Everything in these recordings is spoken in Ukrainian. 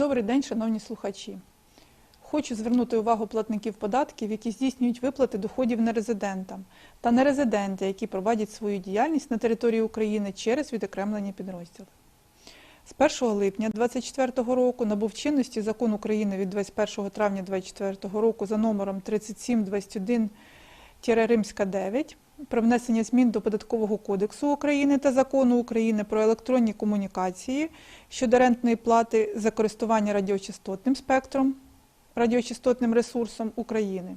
Добрий день, шановні слухачі. Хочу звернути увагу платників податків, які здійснюють виплати доходів нерезидентам та нерезиденти, які проводять свою діяльність на території України через відокремлені підрозділи. З 1 липня 2024 року набув чинності закон України від 21 травня 2024 року за номером 3721 Римська 9 про внесення змін до Податкового кодексу України та закону України про електронні комунікації щодо рентної плати за користування радіочастотним спектром, радіочастотним ресурсом України,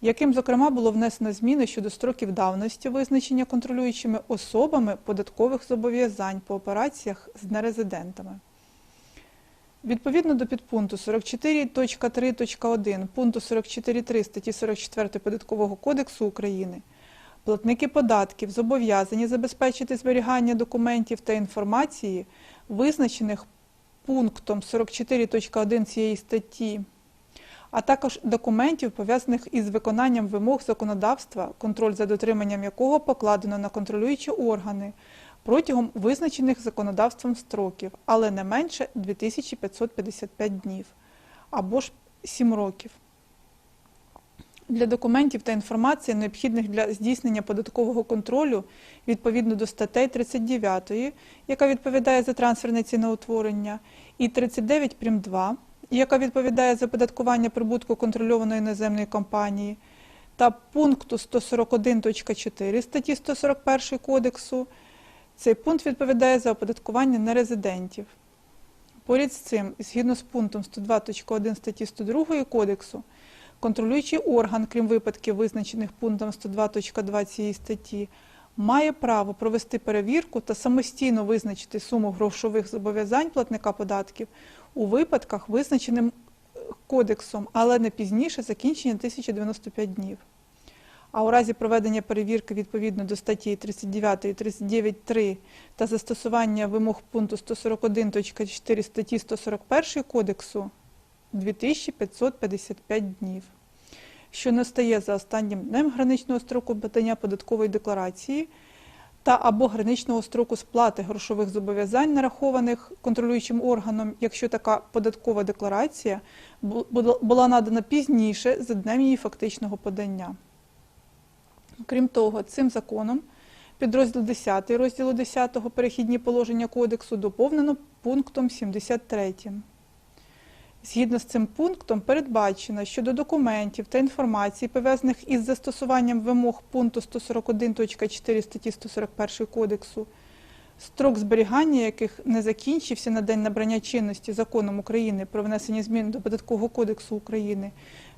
яким, зокрема, було внесено зміни щодо строків давності визначення контролюючими особами податкових зобов'язань по операціях з нерезидентами. Відповідно до підпункту 44.3.1 пункту 44.3 статті 44 Податкового кодексу України платники податків зобов'язані забезпечити зберігання документів та інформації, визначених пунктом 44.1 цієї статті, а також документів, пов'язаних із виконанням вимог законодавства, контроль за дотриманням якого покладено на контролюючі органи протягом визначених законодавством строків, але не менше 2555 днів або ж 7 років. Для документів та інформації, необхідних для здійснення податкового контролю відповідно до статей 39, яка відповідає за трансферне ціноутворення, і 39 прим. 2, яка відповідає за податкування прибутку контрольованої іноземної компанії, та пункту 141.4 статті 141 Кодексу. Цей пункт відповідає за оподаткування нерезидентів. Поряд з цим, згідно з пунктом 102.1 статті 102 Кодексу, контролюючий орган, крім випадків, визначених пунктом 102.2 цієї статті, має право провести перевірку та самостійно визначити суму грошових зобов'язань платника податків у випадках, визначеним кодексом, але не пізніше закінчення 1095 днів. А у разі проведення перевірки відповідно до статті 39 і 39.3 та застосування вимог пункту 141.4 статті 141 Кодексу 2555 днів, що настає за останнім днем граничного строку подання податкової декларації та або граничного строку сплати грошових зобов'язань, нарахованих контролюючим органом, якщо така податкова декларація була надана пізніше за днем її фактичного подання. Крім того, цим законом підрозділ 10 розділу 10 перехідні положення кодексу доповнено пунктом 73. Згідно з цим пунктом передбачено, що до документів та інформації, пов'язаних із застосуванням вимог пункту 141.4 статті 141 Кодексу, строк зберігання яких не закінчився на день набрання чинності законом України про внесення змін до Податкового кодексу України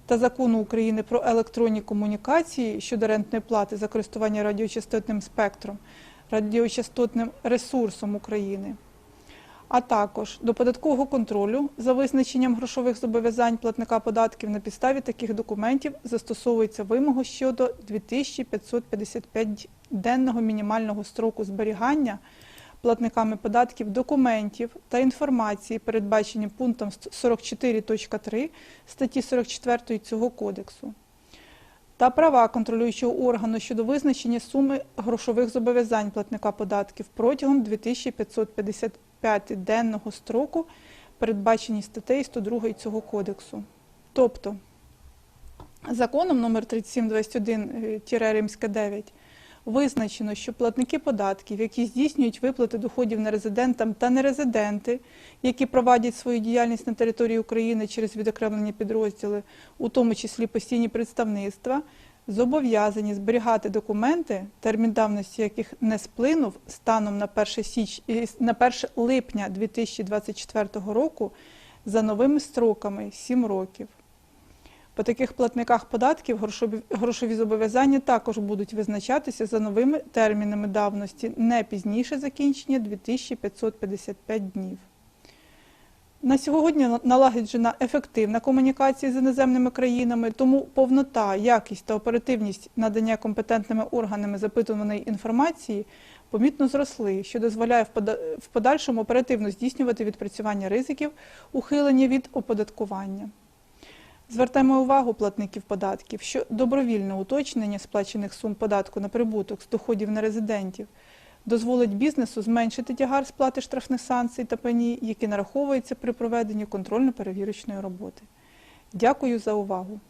та закону України про електронні комунікації щодо рентної плати за користування радіочастотним спектром, радіочастотним ресурсом України а також до податкового контролю за визначенням грошових зобов'язань платника податків на підставі таких документів застосовується вимога щодо 2555 денного мінімального строку зберігання платниками податків документів та інформації, передбачені пунктом 44.3 статті 44 цього кодексу. Та права контролюючого органу щодо визначення суми грошових зобов'язань платника податків протягом 2555 п'ятиденного строку, передбачені статтею 102 цього кодексу. Тобто законом номер 3721 римська 9 визначено, що платники податків, які здійснюють виплати доходів нерезидентам та нерезиденти, які проводять свою діяльність на території України через відокремлені підрозділи, у тому числі постійні представництва, зобов'язані зберігати документи, термін давності яких не сплинув станом на 1, січ... на 1 липня 2024 року за новими строками 7 років. По таких платниках податків грошові, зобов'язання також будуть визначатися за новими термінами давності не пізніше закінчення 2555 днів. На сьогодні налагоджена ефективна комунікація з іноземними країнами, тому повнота, якість та оперативність надання компетентними органами запитуваної інформації помітно зросли, що дозволяє в подальшому оперативно здійснювати відпрацювання ризиків, ухилення від оподаткування. Звертаємо увагу платників податків, що добровільне уточнення сплачених сум податку на прибуток з доходів нерезидентів дозволить бізнесу зменшити тягар сплати штрафних санкцій та пені, які нараховуються при проведенні контрольно-перевірочної роботи. Дякую за увагу.